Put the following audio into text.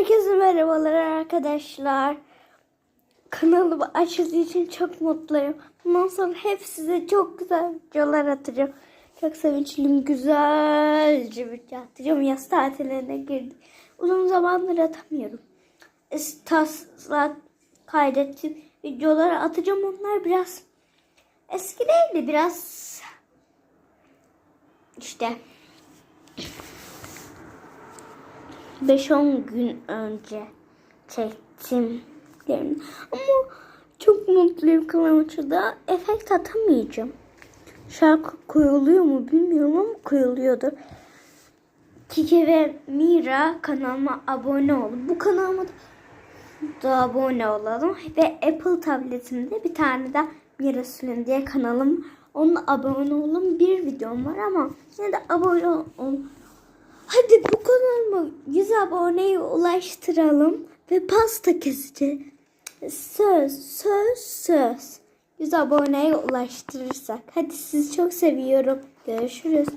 Herkese merhabalar arkadaşlar. Kanalımı açıldığı için çok mutluyum. Bundan sonra hep size çok güzel videolar atacağım. Çok sevinçliyim. Güzelce video atacağım. Yaz tatillerine girdim. Uzun zamandır atamıyorum. Taslak kaydettim. Videoları atacağım. Onlar biraz eski değildi. Biraz işte 5-10 gün önce çektim. Yani. Ama çok mutluyum Kılavuz'da. Efekt atamayacağım. Şarkı koyuluyor mu bilmiyorum ama koyuluyordur. Kike ve Mira kanalıma abone olun. Bu kanalıma da, da abone olalım. Ve Apple tabletimde bir tane de Mira Sülün diye kanalım. Onunla abone olun. Bir videom var ama yine de abone olun. Hadi bu kanalıma 100 aboneyi ulaştıralım ve pasta keseceğiz. Söz, söz, söz. 100 aboneye ulaştırırsak. Hadi sizi çok seviyorum. Görüşürüz.